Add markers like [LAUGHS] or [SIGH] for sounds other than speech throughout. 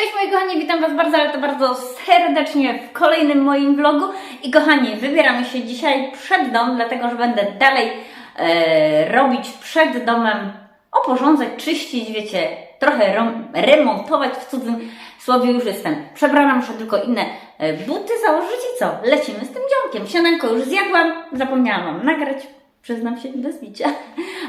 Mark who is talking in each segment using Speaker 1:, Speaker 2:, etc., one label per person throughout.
Speaker 1: Cześć moi kochani, witam Was bardzo, ale to bardzo serdecznie w kolejnym moim vlogu. I kochani, wybieramy się dzisiaj przed dom, dlatego że będę dalej e, robić przed domem, oporządzać, czyścić, wiecie, trochę remontować w cudzym słowie już jestem. Przebrana muszę tylko inne e, buty założyć i co? Lecimy z tym działkiem. Śniadanko już zjadłam, zapomniałam Wam nagrać. Przyznam się bez bicia.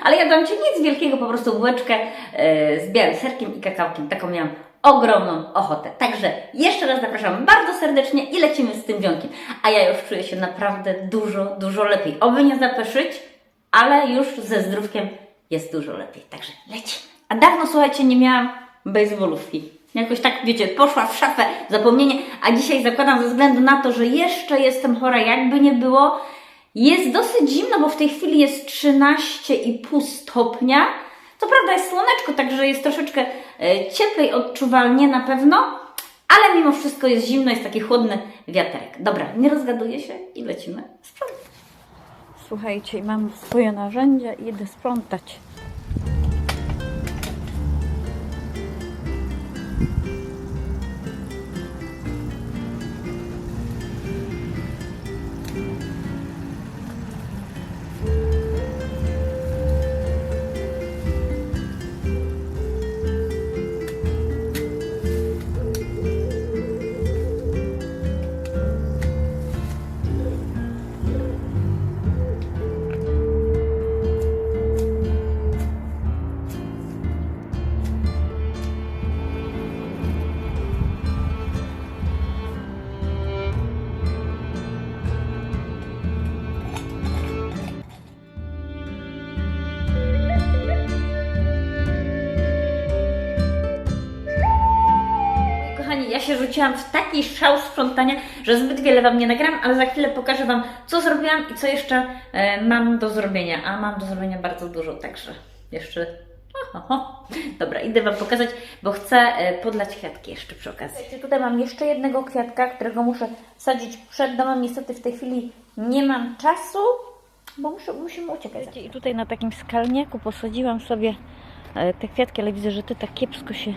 Speaker 1: Ale jadłam Ci nic wielkiego, po prostu bułeczkę e, z białym serkiem i kakałkiem. Taką miałam ogromną ochotę. Także jeszcze raz zapraszam bardzo serdecznie i lecimy z tym dzionkiem. A ja już czuję się naprawdę dużo, dużo lepiej. Oby nie zapeszyć, ale już ze zdrówkiem jest dużo lepiej. Także lecimy. A dawno, słuchajcie, nie miałam baseballówki. Jakoś tak, wiecie, poszła w szafę zapomnienie, a dzisiaj zakładam ze względu na to, że jeszcze jestem chora, jakby nie było. Jest dosyć zimno, bo w tej chwili jest 13,5 stopnia. Co prawda jest słoneczko, także jest troszeczkę e, cieplej odczuwalnie na pewno, ale mimo wszystko jest zimno, jest taki chłodny wiaterek. Dobra, nie rozgaduję się i lecimy sprzątać. Słuchajcie, mam swoje narzędzia i idę sprzątać. Ja się rzuciłam w taki szał sprzątania, że zbyt wiele Wam nie nagram, ale za chwilę pokażę Wam, co zrobiłam i co jeszcze e, mam do zrobienia. A mam do zrobienia bardzo dużo, także jeszcze... Oho. Dobra, idę Wam pokazać, bo chcę e, podlać kwiatki jeszcze przy okazji. Tutaj mam jeszcze jednego kwiatka, którego muszę sadzić przed domem. Niestety w tej chwili nie mam czasu, bo muszę, musimy uciekać. I tutaj na takim skalniaku posadziłam sobie e, te kwiatki, ale widzę, że te tak kiepsko się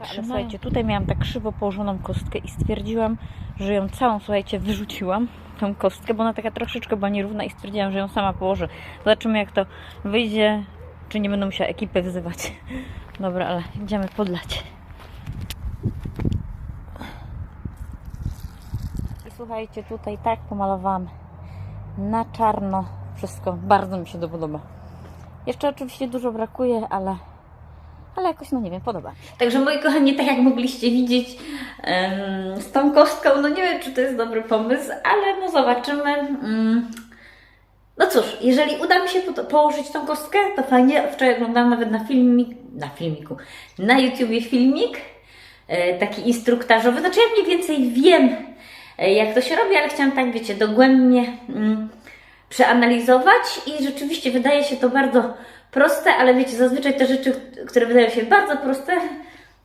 Speaker 1: ale słuchajcie, tutaj miałam tak krzywo położoną kostkę i stwierdziłam, że ją całą, słuchajcie, wyrzuciłam, tą kostkę, bo ona taka troszeczkę była nierówna i stwierdziłam, że ją sama położę. Zobaczymy jak to wyjdzie, czy nie będę musiała ekipy wzywać. [LAUGHS] Dobra, ale idziemy podlać. I słuchajcie, tutaj tak pomalowałam na czarno wszystko. Bardzo mi się to podoba. Jeszcze oczywiście dużo brakuje, ale ale jakoś, no nie wiem, podoba. Także moi kochani, tak jak mogliście widzieć em, z tą kostką, no nie wiem, czy to jest dobry pomysł, ale no zobaczymy. Mm. No cóż, jeżeli uda mi się po- położyć tą kostkę, to fajnie. Wczoraj oglądałam nawet na filmik, na filmiku, na YouTubie filmik, e, taki instruktażowy. Znaczy ja mniej więcej wiem, e, jak to się robi, ale chciałam tak, wiecie, dogłębnie mm, przeanalizować i rzeczywiście wydaje się to bardzo proste, ale wiecie, zazwyczaj te rzeczy, które wydają się bardzo proste,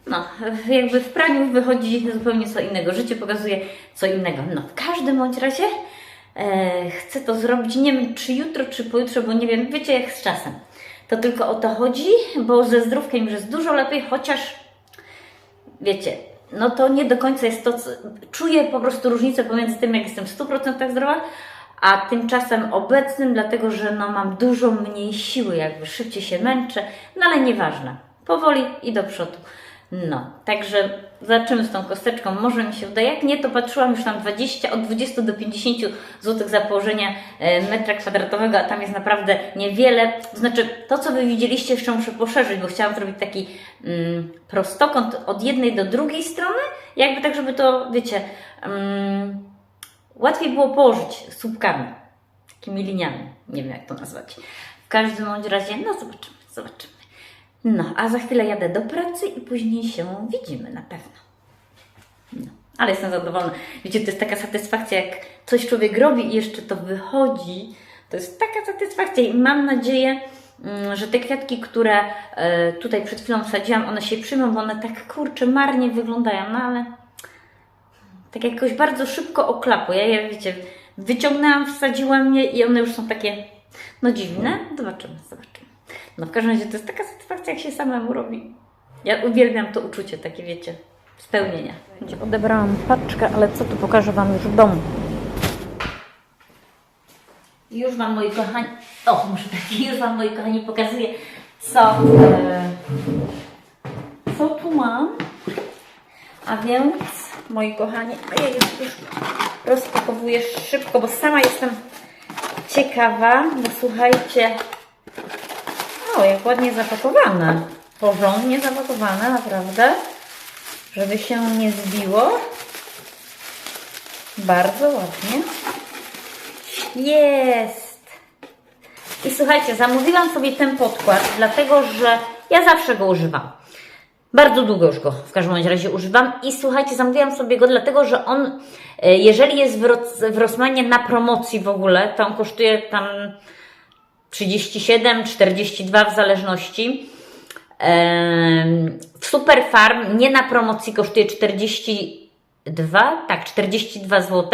Speaker 1: no, jakby w praniu wychodzi zupełnie co innego. Życie pokazuje co innego. No, w każdym bądź razie e, chcę to zrobić, nie wiem czy jutro, czy pojutrze, bo nie wiem, wiecie jak z czasem. To tylko o to chodzi, bo ze zdrówkiem już jest dużo lepiej, chociaż wiecie, no to nie do końca jest to, co... czuję po prostu różnicę pomiędzy tym, jak jestem w 100% zdrowa, a tymczasem obecnym, dlatego że no mam dużo mniej siły, jakby szybciej się męczę, no ale nieważne, powoli i do przodu. No, także zobaczymy z tą kosteczką, może mi się uda, jak nie, to patrzyłam już tam 20, od 20 do 50 zł za położenie e, metra kwadratowego, a tam jest naprawdę niewiele, znaczy to, co Wy widzieliście, jeszcze muszę poszerzyć, bo chciałam zrobić taki mm, prostokąt od jednej do drugiej strony, jakby tak, żeby to, wiecie, mm, łatwiej było położyć słupkami, takimi liniami, nie wiem jak to nazwać. W każdym bądź razie, no zobaczymy, zobaczymy. No, a za chwilę jadę do pracy i później się widzimy na pewno. No, ale jestem zadowolona. Wiecie, to jest taka satysfakcja, jak coś człowiek robi i jeszcze to wychodzi. To jest taka satysfakcja i mam nadzieję, mm, że te kwiatki, które e, tutaj przed chwilą wsadziłam, one się przyjmą, bo one tak kurczę marnie wyglądają, no ale tak jakoś bardzo szybko oklapły. Ja je, wiecie, wyciągnęłam, wsadziłam je i one już są takie, no dziwne. Zobaczymy, zobaczymy. No w każdym razie to jest taka satysfakcja, jak się samemu robi. Ja uwielbiam to uczucie, takie wiecie, spełnienia. Odebrałam paczkę, ale co tu pokażę Wam już w domu. Już Wam, moi kochani, o, muszę tak, już Wam, moi kochani, pokazuję, co, e, co tu mam. A więc, moi kochani, ja już, już rozpakowuję szybko, bo sama jestem ciekawa, bo słuchajcie, o, jak ładnie zapakowane. Porządnie zapakowane, naprawdę. Żeby się nie zbiło. Bardzo ładnie. Jest! I słuchajcie, zamówiłam sobie ten podkład, dlatego że ja zawsze go używam. Bardzo długo już go w każdym razie używam i słuchajcie, zamówiłam sobie go dlatego, że on, e, jeżeli jest w, Ros- w Rossmanie na promocji w ogóle, to on kosztuje tam 37, 42 w zależności. W Superfarm nie na promocji kosztuje 42, tak, 42 zł.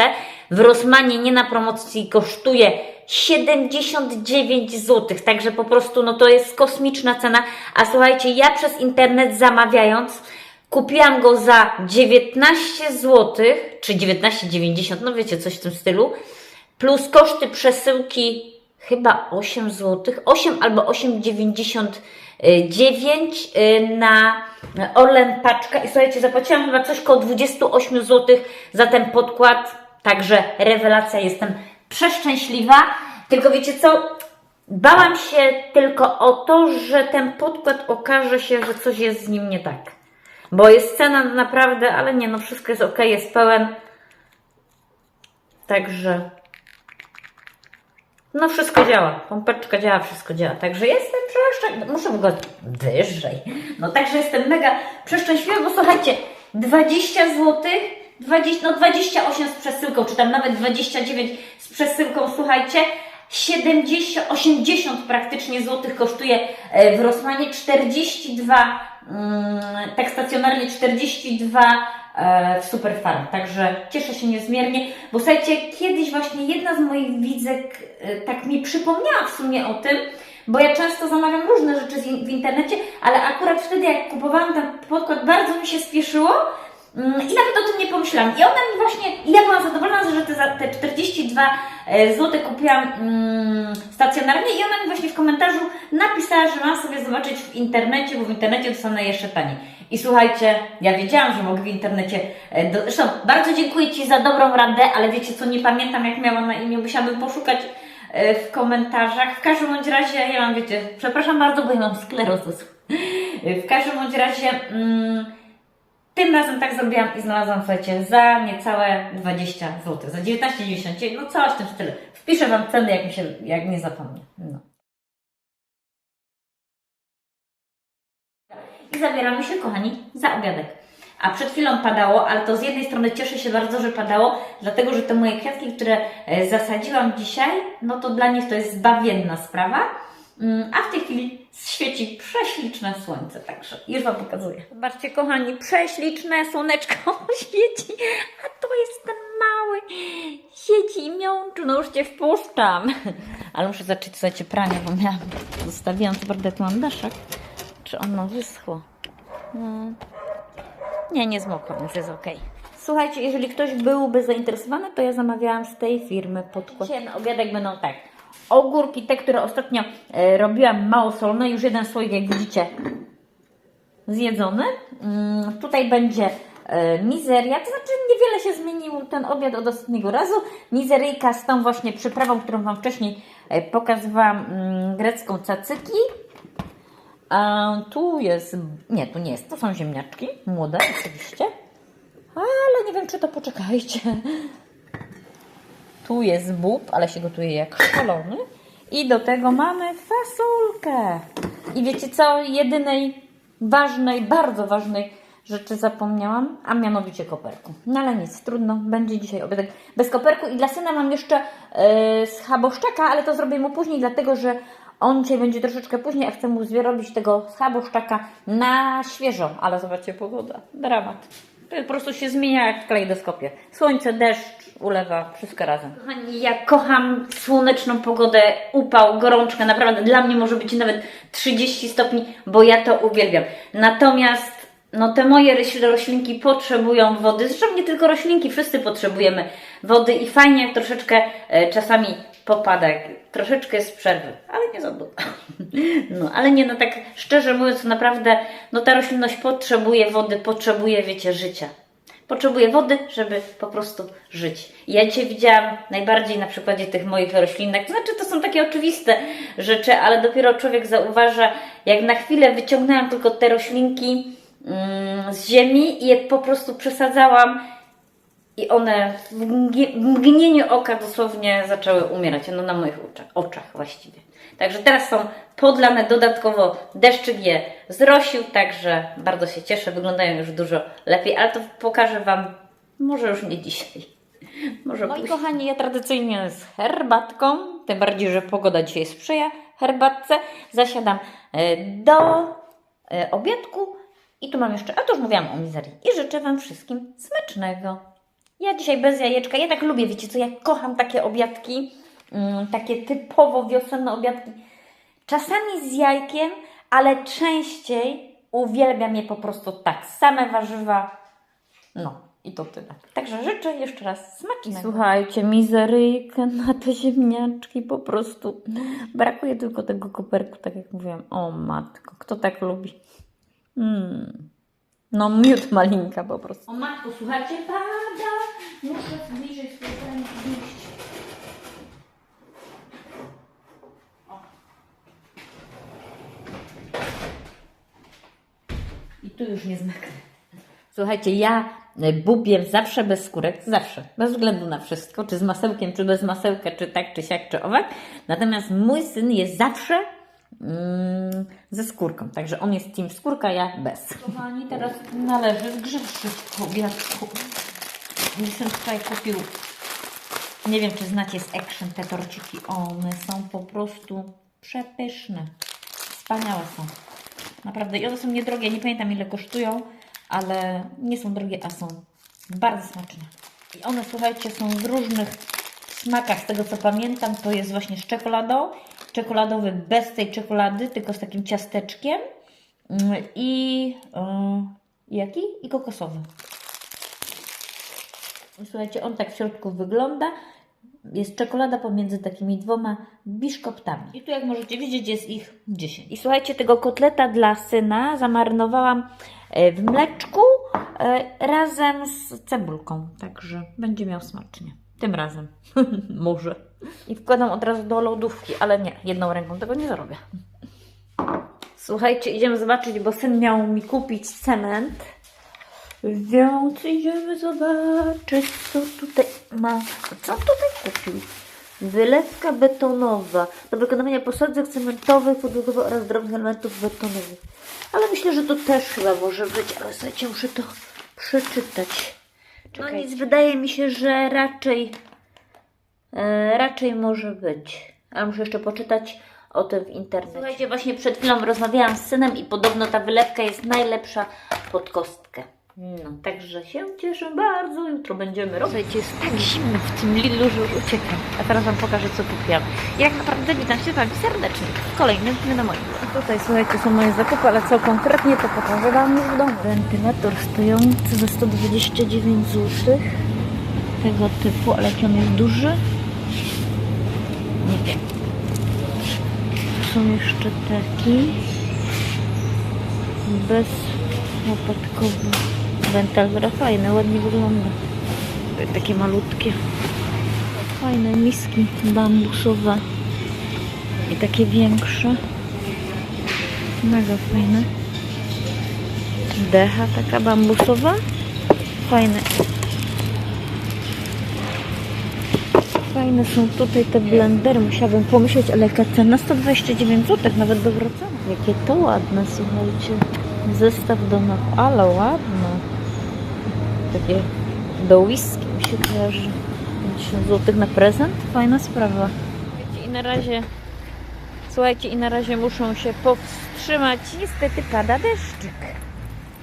Speaker 1: W Rossmanie nie na promocji kosztuje 79 zł, także po prostu no to jest kosmiczna cena. A słuchajcie, ja przez internet zamawiając kupiłam go za 19 zł, czy 19,90, no wiecie, coś w tym stylu, plus koszty przesyłki chyba 8 zł, 8 albo 8,99 y, na Orlen paczka. I słuchajcie, zapłaciłam chyba coś koło 28 zł za ten podkład, także rewelacja, jestem przeszczęśliwa, tylko wiecie co, bałam się tylko o to, że ten podkład okaże się, że coś jest z nim nie tak, bo jest cena naprawdę, ale nie, no wszystko jest ok, jest pełen, także no wszystko działa, pompeczka działa, wszystko działa, także jestem przeszczęśliwa, muszę go wyżej, no także jestem mega przeszczęśliwa, bo słuchajcie, 20 zł, 20, no 28 z przesyłką, czy tam nawet 29 z przesyłką, słuchajcie, 70, 80 praktycznie złotych kosztuje e, w Rosmanie, 42, mm, tak stacjonarnie 42 e, w Superfarm. Także cieszę się niezmiernie, bo słuchajcie, kiedyś właśnie jedna z moich widzek e, tak mi przypomniała w sumie o tym, bo ja często zamawiam różne rzeczy w internecie, ale akurat wtedy jak kupowałam ten podkład, bardzo mi się spieszyło i nawet o tym nie pomyślałam. I ona mi właśnie, ja byłam zadowolona, że te, za te 42 zł kupiłam mm, stacjonarnie i ona mi właśnie w komentarzu napisała, że mam sobie zobaczyć w internecie, bo w internecie dostanę jeszcze taniej. I słuchajcie, ja wiedziałam, że mogę w internecie. e, Do, zresztą bardzo dziękuję Ci za dobrą radę, ale wiecie co, nie pamiętam jak miałam na imię, musiałabym poszukać e, w komentarzach. W każdym bądź razie, ja mam, wiecie, przepraszam bardzo, bo ja mam sklerozę. [LAUGHS] W każdym bądź razie. Mm, tym razem tak zrobiłam i znalazłam, słuchajcie, za niecałe 20 zł, za 19,99, no coś w tym stylu. Wpiszę Wam cenę, jak mi się, jak nie zapomnę. No. I zabieramy się, kochani, za obiadek. A przed chwilą padało, ale to z jednej strony cieszę się bardzo, że padało, dlatego że te moje kwiatki, które e, zasadziłam dzisiaj, no to dla nich to jest zbawienna sprawa. Mm, A w tej chwili świeci prześliczne słońce, także już Wam pokazuję. Zobaczcie, kochani, prześliczne słoneczko [LAUGHS] świeci, a to jest ten mały, siedzi i miączy, no już Cię wpuszczam. [LAUGHS] Ale muszę zacząć, słuchajcie, pranie, bo miałam, zostawiłam, co prawda tu mam daszek, czy ono wyschło. No. Nie, nie zmokło, więc jest ok. Słuchajcie, jeżeli ktoś byłby zainteresowany, to ja zamawiałam z tej firmy podkład. Dzisiaj na obiadek będą tak. Ogórki, te, które ostatnio e, robiłam małosolne, już jeden słoik, jak widzicie, zjedzony. Mm, tutaj będzie e, mizeria, to znaczy niewiele się zmienił ten obiad od ostatniego razu. Mizeryjka z tą właśnie przyprawą, którą Wam wcześniej e, pokazywałam, mm, grecką cacyki. A tu jest, nie, tu nie jest, to są ziemniaczki, młode oczywiście, ale nie wiem, czy to poczekajcie. Tu jest bób, ale się gotuje jak szalony. I do tego mamy fasolkę. I wiecie co? Jedynej ważnej, bardzo ważnej rzeczy zapomniałam, a mianowicie koperku. No ale nic, trudno, będzie dzisiaj obiadek bez koperku. I dla syna mam jeszcze yy, schaboszczaka, ale to zrobię mu później, dlatego że on dzisiaj będzie troszeczkę później, a chcę mu zrobić tego schaboszczaka na świeżo. Ale zobaczcie, pogoda, dramat. Po prostu się zmienia jak w kalejdoskopie. Słońce, deszcz, ulewa, wszystko razem. Kochani, ja kocham słoneczną pogodę, upał, gorączkę. Naprawdę dla mnie może być nawet 30 stopni, bo ja to uwielbiam. Natomiast no te moje roś- roślinki potrzebują wody. Zresztą nie tylko roślinki, wszyscy potrzebujemy wody i fajnie jak troszeczkę e, czasami popada, troszeczkę jest przerwy, ale nie za dużo. [LAUGHS] No, ale nie, no tak szczerze mówiąc, naprawdę, no ta roślinność potrzebuje wody, potrzebuje, wiecie, życia. Potrzebuje wody, żeby po prostu żyć. Ja dzisiaj widziałam najbardziej na przykładzie tych moich roślinek, to znaczy to są takie oczywiste rzeczy, ale dopiero człowiek zauważa, jak na chwilę wyciągnęłam tylko te roślinki mm, z ziemi i je po prostu przesadzałam i one w mgnieniu oka dosłownie zaczęły umierać. No na moich oczach, oczach właściwie. Także teraz są podlane dodatkowo. Deszczyk je zrosił, także bardzo się cieszę. Wyglądają już dużo lepiej, ale to pokażę Wam może już nie dzisiaj. [LAUGHS] Może Moi kochani, ja tradycyjnie z herbatką, tym bardziej, że pogoda dzisiaj sprzyja herbatce, zasiadam e, do e, obiadku i tu mam jeszcze, a to już mówiłam o mizerii. I życzę Wam wszystkim smacznego. Ja dzisiaj bez jajeczka, ja tak lubię, wiecie co, ja kocham takie obiadki, takie typowo wiosenne obiadki. Czasami z jajkiem, ale częściej uwielbiam je po prostu tak, same warzywa, no i to tyle. Także życzę jeszcze raz smacznego. Słuchajcie, mizeryjkę na te ziemniaczki po prostu. Brakuje tylko tego koperku, tak jak mówiłam. O matko, kto tak lubi? Mm. No miód malinka po prostu. O matko, słuchajcie, pada. Muszę spróbować iść. Tu już nie zmaknę. Słuchajcie, ja y, bubię zawsze bez skórek, zawsze, bez względu na wszystko, czy z masełkiem, czy bez masełka, czy tak, czy siak, czy owak. Natomiast mój syn jest zawsze mm, ze skórką, także on jest team skórka, ja bez. Kochani, teraz należy zgrzeszyć po obiadku. Mój syn tutaj kupił, nie wiem, czy znacie z Action te torciki, one są po prostu przepyszne, wspaniałe są. Naprawdę. I one są niedrogie. Nie pamiętam ile kosztują, ale nie są drogie, a są bardzo smaczne. I one, słuchajcie, są w różnych smakach. Z tego co pamiętam, to jest właśnie z czekoladą. Czekoladowy bez tej czekolady, tylko z takim ciasteczkiem. Mm, I yy, jaki? I kokosowy. Słuchajcie, on tak w środku wygląda. Jest czekolada pomiędzy takimi dwoma biszkoptami. I tu, jak możecie widzieć, jest ich 10. I słuchajcie, tego kotleta dla syna zamarynowałam e, w mleczku e, razem z cebulką. Także będzie miał smacznie. Tym razem. [LAUGHS] Może. I wkładam od razu do lodówki, ale nie, jedną ręką tego nie zrobię. Słuchajcie, idziemy zobaczyć, bo syn miał mi kupić cement. Więc idziemy zobaczyć, co tutaj ma. Co on tutaj kupił? Wylewka betonowa do wykonywania posadzek cementowych, podłogowych oraz drobnych elementów betonowych. Ale myślę, że to też chyba może być, ale słuchajcie, muszę to przeczytać. No nic, wydaje mi się, że raczej e, raczej może być. Ale muszę jeszcze poczytać o tym w internecie. Słuchajcie, właśnie przed chwilą rozmawiałam z synem i podobno ta wylewka jest najlepsza pod kostkę. No, także się cieszę bardzo. Jutro będziemy robić. Słuchajcie, jest tak zimno w tym Lidlu, że już uciekam. A teraz Wam pokażę, co kupiłam. Jak naprawdę witam się z Wami serdecznie w kolejnym dniu na moim blogu. Tutaj, słuchajcie, są moje zakupy, ale co konkretnie, to pokażę Wam już w domu. Wentylator stojący za 129 zł. Tego typu, ale jaki on jest duży? Nie wiem. Są jeszcze taki bez łopatkowy wentylator. Fajny, ładnie wygląda. Takie malutkie. Fajne miski bambusowe i takie większe. Mega fajne. Decha taka bambusowa. Fajne. Fajne są tutaj te blendery. Musiałabym pomyśleć, ale jaka cena? 129 zł, nawet dobra cena. Jakie to ładne, słuchajcie. Zestaw do napo, ale ładne. Takie do whisky mi się kojarzy. 50 zł na prezent? Fajna sprawa. I na razie, słuchajcie, i na razie muszą się powstrzymać. Niestety pada deszczyk.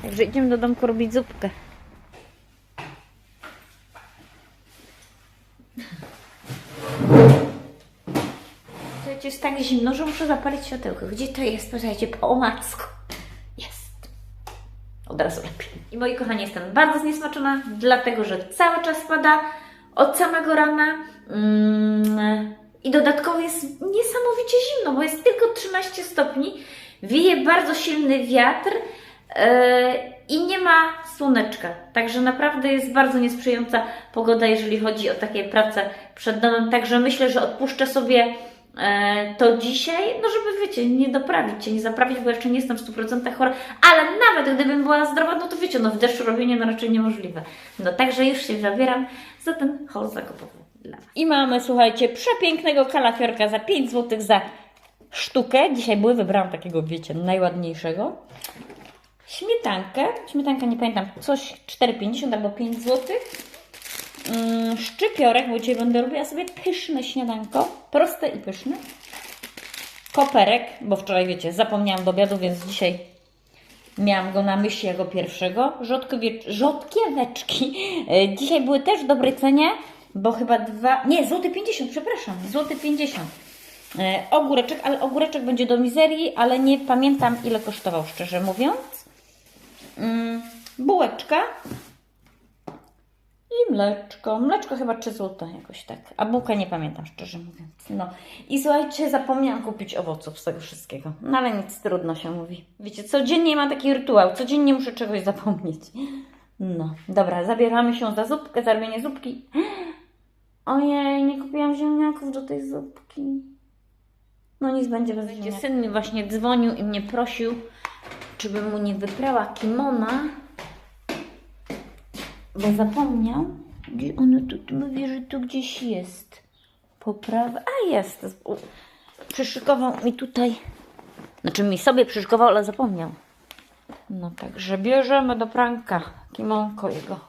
Speaker 1: Także idziemy do domku robić zupkę. Słuchajcie, jest tak zimno, że muszę zapalić światełko. Gdzie to jest? Posłuchajcie, po omacku. Od razu lepiej. I moi kochani, jestem bardzo zniesmaczona, dlatego że cały czas pada od samego rana. Mm, I dodatkowo jest niesamowicie zimno, bo jest tylko 13 stopni. Wieje bardzo silny wiatr yy, i nie ma słoneczka. Także naprawdę jest bardzo niesprzyjająca pogoda, jeżeli chodzi o takie prace przed domem. Także myślę, że odpuszczę sobie to dzisiaj, no żeby wiecie, nie doprawić się, nie zaprawić, bo jeszcze nie jestem w 100% chora, ale nawet gdybym była zdrowa, no to wiecie, no w deszczu robienie no raczej niemożliwe. No także już się zabieram za ten haul zakupowy dla Was. I mamy, słuchajcie, przepięknego kalafiorka za 5 zł za sztukę. Dzisiaj były, wybrałam takiego, wiecie, najładniejszego. Śmietankę, śmietanka nie pamiętam, coś 4,50 albo 5 zł. Mm, szczypiorek, bo dzisiaj będę robiła sobie pyszne śniadanko, proste i pyszne. Koperek, bo wczoraj wiecie, zapomniałam do obiadu, więc dzisiaj miałam go na myśli jako pierwszego. Rzodkieweczki. [LAUGHS] E, Dzisiaj były też w dobrej cenie, bo chyba dwa, nie, złoty 50, przepraszam, złoty 50. E, ogóreczek, ale ogóreczek będzie do mizerii, ale nie pamiętam ile kosztował, szczerze mówiąc. Mm, bułeczka i mleczko. Mleczko chyba 3 zł jakoś tak. A bułkę nie pamiętam, szczerze mówiąc. No. I słuchajcie, zapomniałam kupić owoców z tego wszystkiego. No ale nic, trudno się mówi. Wiecie, codziennie mam taki rytuał. Codziennie muszę czegoś zapomnieć. No, dobra, zabieramy się za zupkę, za robienie zupki. Ojej, nie kupiłam ziemniaków do tej zupki. No nic będzie bez ziemniaków. Syn mi właśnie dzwonił i mnie prosił, czy bym mu nie wyprała kimona bo zapomniał, gdzie ono tu, mówi, że tu gdzieś jest. Poprawa. A jest. Przyszykował mi tutaj. Znaczy mi sobie przyszykował, ale zapomniał. No także bierzemy do pranka kimonko jego.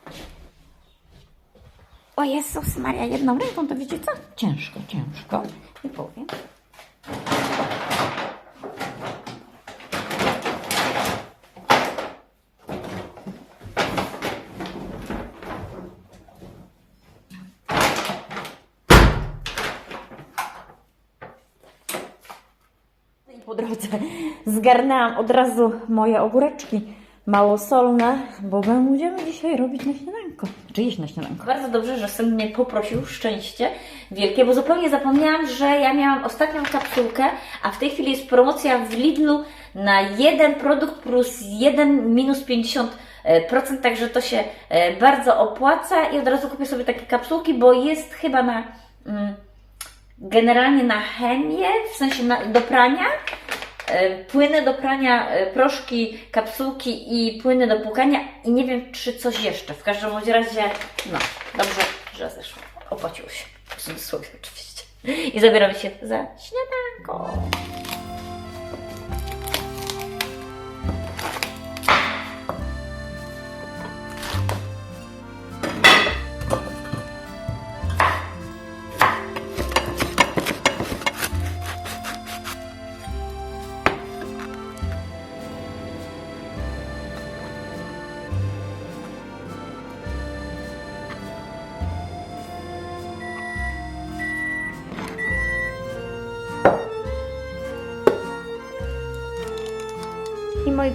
Speaker 1: O Jezus Maria, jedną ręką to wiecie co? Ciężko, ciężko. Nie powiem. I po drodze zgarnęłam od razu moje ogóreczki małosolne, bo będziemy dzisiaj robić na śniadanko. Czy na śniadanko. Bardzo dobrze, że syn mnie poprosił, szczęście wielkie, bo zupełnie zapomniałam, że ja miałam ostatnią kapsułkę, a w tej chwili jest promocja w Lidlu na jeden produkt plus jeden minus 50%, także to się e, bardzo opłaca i od razu kupię sobie takie kapsułki, bo jest chyba na... Mm, generalnie na chemię, w sensie na, do prania, e, płyny do prania, e, proszki, kapsułki i płyny do płukania i nie wiem, czy coś jeszcze. W każdym razie, no, dobrze, że zeszło. Opłaciło się, w cudzysłowie oczywiście. I zabieramy się za śniadanko.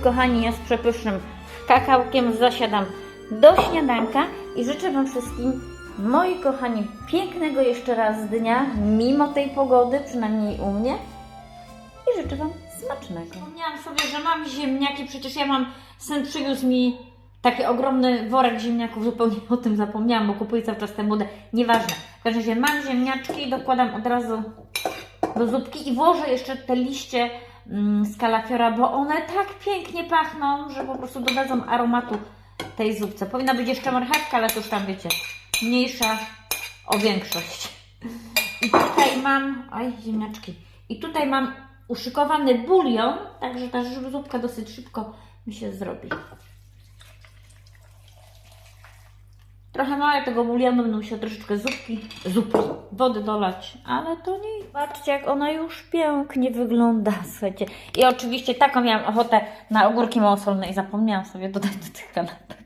Speaker 1: Kochani, ja z przepysznym kakałkiem zasiadam do śniadanka i życzę Wam wszystkim, moi kochani, pięknego jeszcze raz dnia, mimo tej pogody, przynajmniej u mnie. I życzę Wam smacznego. Wspomniałam sobie, że mam ziemniaki, przecież ja mam, syn przywiózł mi taki ogromny worek ziemniaków, zupełnie o tym zapomniałam, bo kupuję cały czas tę budę. Nieważne. W każdym razie mam ziemniaczki, dokładam od razu do zupki i włożę jeszcze te liście z kalafiora, bo one tak pięknie pachną, że po prostu dodadzą aromatu tej zupce. Powinna być jeszcze marchewka, ale to już tam wiecie, mniejsza o większość. I tutaj mam, aj ziemniaczki, i tutaj mam uszykowany bulion, także ta zupka dosyć szybko mi się zrobi. Trochę małe tego bulionu, będę musiała troszeczkę zupki, zupki, wody dolać, ale to nie. Patrzcie, jak ona już pięknie wygląda, słuchajcie. I oczywiście taką miałam ochotę na ogórki małosolne i zapomniałam sobie dodać do tych kanapek.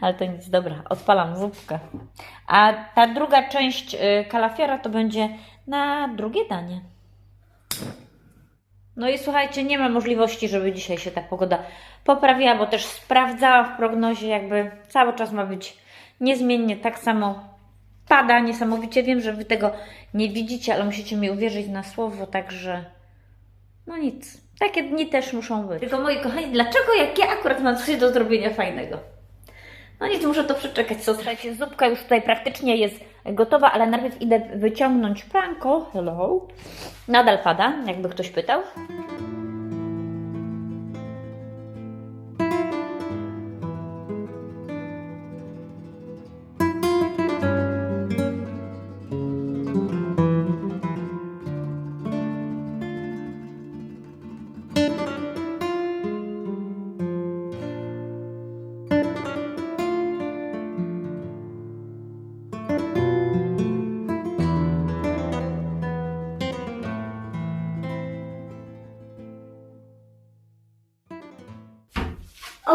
Speaker 1: Ale to nic, dobra, odpalam zupkę. A ta druga część y, kalafiora to będzie na drugie danie. No i słuchajcie, nie ma możliwości, żeby dzisiaj się ta pogoda poprawiła, bo też sprawdzałam w prognozie, jakby cały czas ma być niezmiennie tak samo pada niesamowicie. Wiem, że Wy tego nie widzicie, ale musicie mi uwierzyć na słowo, także no nic. Takie dni też muszą być. Tylko moi kochani, dlaczego jak ja akurat mam coś do zrobienia fajnego? No nic, muszę to przeczekać. Co, słuchajcie, zupka już tutaj praktycznie jest gotowa, ale najpierw idę wyciągnąć pranko. Hello. Nadal pada, jakby ktoś pytał.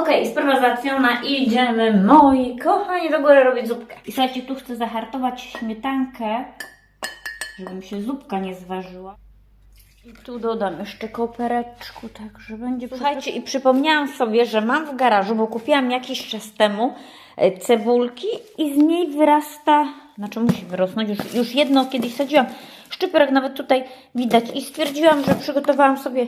Speaker 1: Okej, sprawa załatwiona. Idziemy, moi kochani, do góry robić zupkę. I słuchajcie, tu chcę zahartować śmietankę, żeby mi się zupka nie zważyła. I tu dodam jeszcze kopereczku, tak, że będzie... Słuchajcie, i przypomniałam sobie, że mam w garażu, bo kupiłam jakiś czas temu e, cebulki i z niej wyrasta, znaczy musi wyrosnąć, już, już jedno kiedyś sadziłam, szczyperek nawet tutaj widać i stwierdziłam, że przygotowałam sobie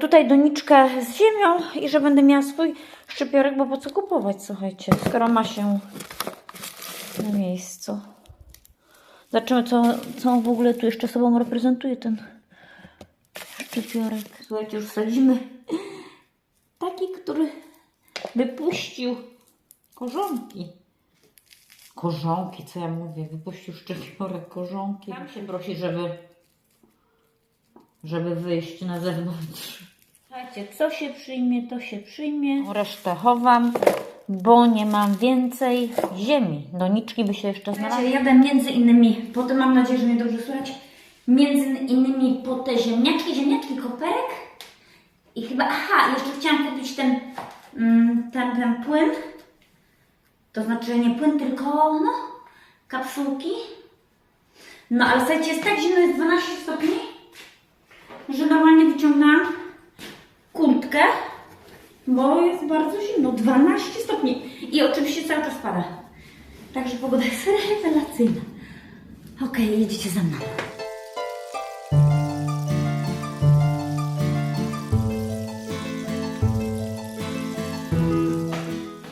Speaker 1: tutaj doniczkę z ziemią i że będę miała swój szczypiorek, bo po co kupować, słuchajcie, skoro ma się na miejscu. Zobaczymy, co, co w ogóle tu jeszcze sobą reprezentuje, ten szczypiorek. Słuchajcie, już sadzimy taki, który wypuścił korzonki. Korzonki, co ja mówię? Wypuścił szczypiorek, korzonki. Tam się prosi, żeby, żeby wyjść na zewnątrz. Słuchajcie, co się przyjmie, to się przyjmie. Resztę chowam, bo nie mam więcej ziemi. Doniczki by się jeszcze znalazły. Jadę między innymi, potem mam nadzieję, że mnie dobrze słychać, między innymi po te ziemniaczki, ziemniaczki, koperek i chyba, aha, jeszcze chciałam kupić ten, mm, ten, ten płyn, to znaczy nie płyn, tylko no, kapsułki. No ale słuchajcie, jest tak zimno, jest 12 stopni, że normalnie wyciągnęłam kurtkę, bo jest bardzo zimno, 12 stopni i oczywiście cały czas pada. Także pogoda jest [LAUGHS] rewelacyjna. Okej, jedziecie za mną.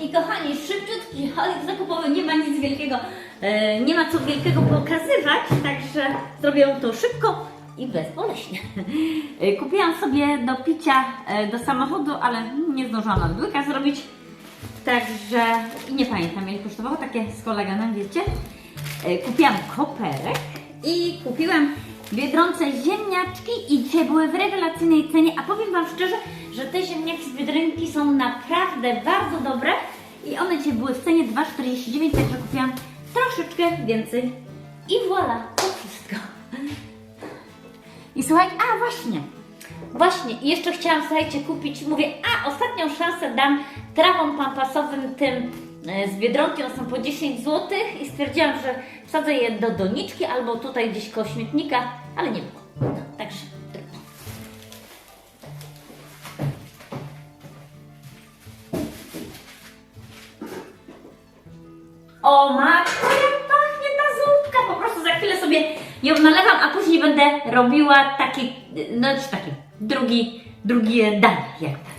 Speaker 1: I kochani, szybciutki holik zakupowy, nie ma nic wielkiego, e, nie ma co wielkiego pokazywać, także zrobię to szybko i bezboleśnie. [LAUGHS] Kupiłam sobie do picia e, do samochodu, ale nie zdążyłam odbyka zrobić, także i nie pamiętam ile kosztowało, takie z koleganem, wiecie. E, Kupiłam koperek i kupiłam Biedronce ziemniaczki i dzisiaj były w rewelacyjnej cenie, a powiem Wam szczerze, że te ziemniaki z Biedronki są naprawdę bardzo dobre i one dzisiaj były w cenie 2,49, także kupiłam troszeczkę więcej i voilà, to wszystko. I słuchaj, a właśnie, właśnie, i jeszcze chciałam, słuchajcie, kupić, mówię, a ostatnią szansę dam trawom pampasowym tym e, z Biedronki, one są po 10 zł i stwierdziłam, że wsadzę je do doniczki albo tutaj gdzieś koło śmietnika, ale nie było. No, także trudno. O matko, ją nalewam, a później będę robiła taki, no taki drugi, drugie danie jakby.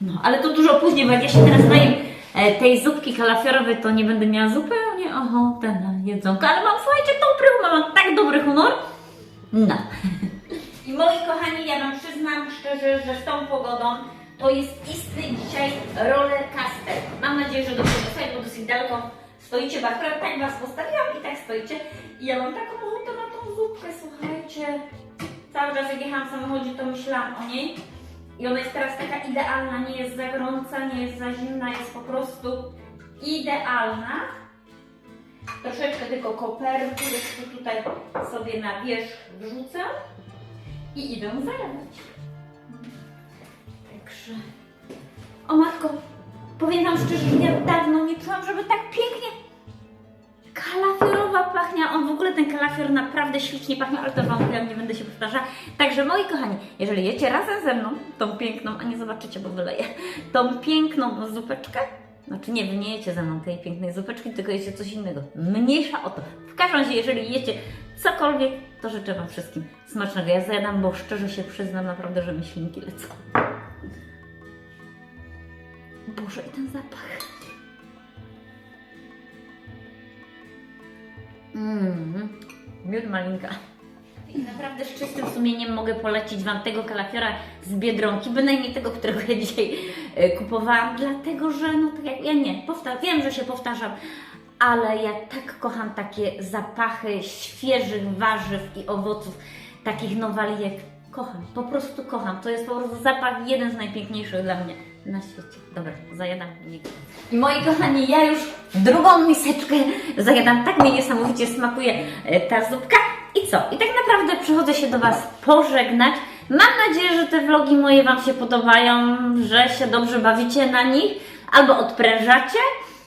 Speaker 1: No, ale to dużo później, bo jak ja się teraz najem e, tej zupki kalafiorowej, to nie będę miała zupełnie ochotę na jedzonko. Ale mam, słuchajcie, dobry humor, mam tak dobry humor. No. I moi kochani, ja Wam przyznam szczerze, że z tą pogodą to jest istny dzisiaj roller coaster. Mam nadzieję, że dobrze dostać, bo dosyć daleko stoicie, bo akurat tak Was postawiłam i tak stoicie. I ja mam taką ochotę zupkę, słuchajcie. Cały czas jak jechałam w samochodzie, to myślałam o niej. I ona jest teraz taka idealna, nie jest za gorąca, nie jest za zimna, jest po prostu idealna. Troszeczkę tylko koperku jeszcze tutaj sobie na wierzch wrzucę i idę zalewać. Także... O matko, powiem Wam szczerze, że ja dawno nie czułam, żeby tak pięknie kalafiorowa pachnia. On w ogóle, ten kalafior naprawdę ślicznie pachnie, ale to Wam powiem, nie będę się powtarzać. Także moi kochani, jeżeli jecie razem ze mną tą piękną, a nie zobaczycie, bo wyleję, tą piękną zupeczkę, znaczy nie, wy nie jecie ze mną tej pięknej zupeczki, tylko jecie coś innego. Mniejsza o to. W każdym razie, jeżeli jecie cokolwiek, to życzę Wam wszystkim smacznego. Ja zjadam, bo szczerze się przyznam naprawdę, że mi ślinki lecą. Boże, i ten zapach. Mmm, miód malinka. I naprawdę z czystym sumieniem mogę polecić Wam tego kalafiora z Biedronki, bynajmniej tego, którego ja dzisiaj e, kupowałam, dlatego że, no tak jak ja nie, powtar- wiem, że się powtarzam, ale ja tak kocham takie zapachy świeżych warzyw i owoców, takich nowalijek. Kocham, po prostu kocham. To jest po prostu zapach jeden z najpiękniejszych dla mnie na świecie. Dobra, zajadam. I moi kochani, ja już drugą miseczkę zajadam. Tak mi niesamowicie smakuje e, ta zupka. I co? I tak naprawdę przychodzę się do Was pożegnać. Mam nadzieję, że te vlogi moje Wam się podobają, że się dobrze bawicie na nich albo odprężacie.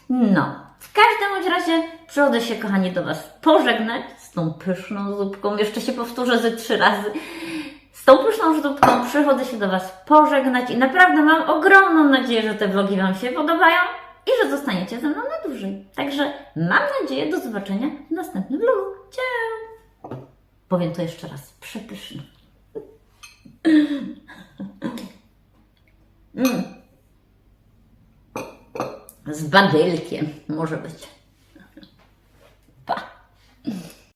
Speaker 1: No, w każdym razie przychodzę się, kochani, do Was pożegnać z tą pyszną zupką. Jeszcze się powtórzę ze trzy razy. Z tą pyszną zupką przychodzę się do Was pożegnać i naprawdę mam ogromną nadzieję, że te vlogi Wam się podobają i że zostaniecie ze mną na dłużej. Także mam nadzieję do zobaczenia w następnym vlogu. Ciao! Powiem to jeszcze raz. Przepyszny. [LAUGHS] Mm. Z badylkiem może być. Pa!